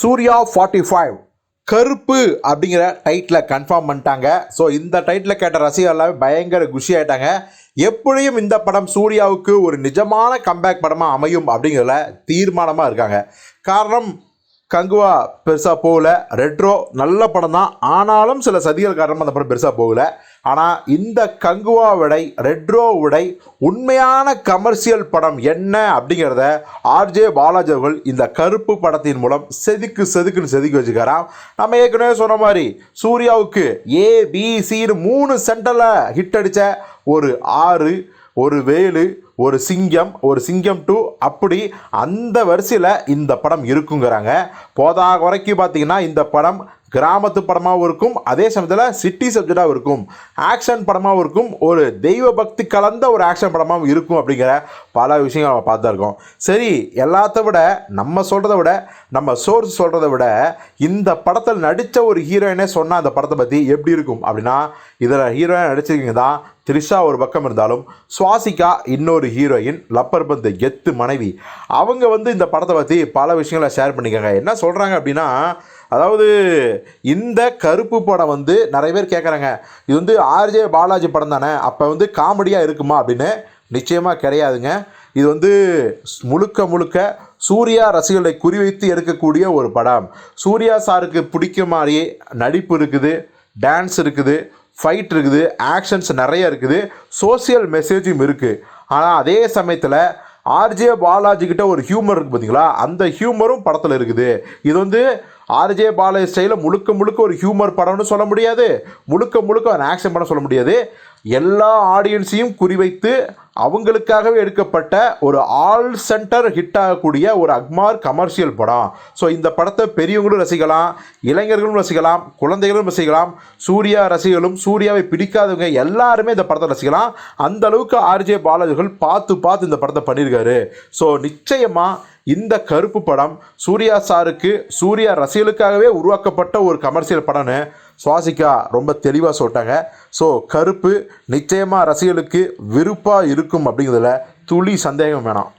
Surya forty five Karuppu அப்படிங்கிற title confirm பண்ணிட்டாங்க. So இந்த டைட்டில் கேட்ட ரசிகர் எல்லாமே பயங்கர குஷி ஆயிட்டாங்க. எப்படியும் இந்த படம் சூர்யாவுக்கு ஒரு நிஜமான கம்பேக் படமாக அமையும் அப்படிங்கிறதுல தீர்மானமாக இருக்காங்க. காரணம் கங்குவா பெருசாக போகல. ரெட்ரோ நல்ல படம் தான் ஆனாலும் சில சதிகள் காரணமாக அந்த படம் பெருசாக போகலை. ஆனால் இந்த கங்குவா விடை ரெட்ரோ விடை உண்மையான கமர்ஷியல் படம் என்ன அப்படிங்கிறத ஆர்ஜே பாலாஜி அவர்கள் இந்த கருப்பு படத்தின் மூலம் செதுக்கு செதுக்குன்னு செதுக்கி வச்சுக்கிறான் நம்ம ஏற்கனவே சொன்ன மாதிரி சூர்யாவுக்கு ஏபிசின்னு மூணு சென்டரில் ஹிட் அடித்த ஒரு ஆறு ஒரு வேலு ஒரு சிங்கம் ஒரு சிங்கம் டூ அப்படி அந்த வரிசையில் இந்த படம் இருக்குங்கிறாங்க. போதாக குறைக்கு பார்த்தீங்கன்னா இந்த படம் கிராமத்து படமாகவும் இருக்கும். அதே சமயத்தில் சிட்டி சப்ஜெக்டாகவும் இருக்கும். ஆக்ஷன் படமாகவும் இருக்கும். ஒரு தெய்வ பக்தி கலந்த ஒரு ஆக்ஷன் படமாகவும் இருக்கும் அப்படிங்கிற பல விஷயங்கள் நம்ம பார்த்தா இருக்கோம். சரி எல்லாத்த விட நம்ம சொல்கிறத விட நம்ம சோர்ஸ் சொல்கிறத விட இந்த படத்தில் நடித்த ஒரு ஹீரோயினே சொன்னால் அந்த படத்தை பற்றி எப்படி இருக்கும்? அப்படின்னா இதில் ஹீரோயின் நடிச்சிருக்கீங்க தான் த்ரிஷா ஒரு பக்கம் இருந்தாலும் சுவாசிகா இன்னொரு ஹீரோயின் லப்பர் பந்து கெத்து மனைவி. அவங்க வந்து இந்த படத்தை பற்றி பல விஷயங்களை ஷேர் பண்ணிக்காங்க என்ன சொல்கிறாங்க அப்படின்னா அதாவது இந்த கருப்பு படம் வந்து நிறைய பேர் கேட்குறாங்க இது வந்து ஆர்ஜே பாலாஜி படம் தானே அப்போ வந்து காமெடியாக இருக்குமா அப்படின்னு நிச்சயமாக கிடையாதுங்க. இது வந்து முழுக்க முழுக்க சூர்யா ரசிகர்களை குறிவைத்து எடுக்கக்கூடிய ஒரு படம். சூர்யா சாருக்கு பிடிக்க மாதிரி நடிப்பு இருக்குது டான்ஸ் இருக்குது ஃபைட் இருக்குது ஆக்ஷன்ஸ் நிறைய இருக்குது சோசியல் மெசேஜும் இருக்குது ஆனால் அதே சமயத்தில் ஆர்ஜே பாலாஜி கிட்ட ஒரு ஹியூமர் இருக்குது பார்த்தீங்களா அந்த ஹியூமரும் படத்தில் இருக்குது. இது வந்து ஆர்ஜே பாலாஜி ஸ்டைலில் முழுக்க முழுக்க ஒரு ஹியூமர் படம்னு சொல்ல முடியாது. முழுக்க முழுக்க ஒரு ஆக்ஷன் படம் சொல்ல முடியாது. எல்லா ஆடியன்ஸையும் குறிவைத்து அவங்களுக்காகவே எடுக்கப்பட்ட ஒரு ஆல் சென்டர் ஹிட் ஆகக்கூடிய ஒரு அக்மார் கமர்ஷியல் படம். ஸோ இந்த படத்தை பெரியவங்களும் ரசிக்கலாம் இளைஞர்களும் ரசிக்கலாம் குழந்தைகளும் ரசிக்கலாம் சூர்யா ரசிகர்களும் சூர்யாவை பிடிக்காதவங்க எல்லாருமே இந்த படத்தை ரசிக்கலாம். அந்த அளவுக்கு ஆர்ஜே பாலாஜிகள் பார்த்து பார்த்து இந்த படத்தை பண்ணியிருக்காரு. ஸோ நிச்சயமாக இந்த கருப்பு படம் சூர்யா சாருக்கு சூர்யா ரசிகர்களுக்காகவே உருவாக்கப்பட்ட ஒரு கமர்ஷியல் படம்னு சுவாசிக்கா ரொம்ப தெளிவாக சொல்லிட்டாங்க. ஸோ கருப்பு நிச்சயமாக ரசிகர்களுக்கு விருப்பாக இருக்கும் அப்படிங்கிறதுல துளி சந்தேகம் வேணாம்.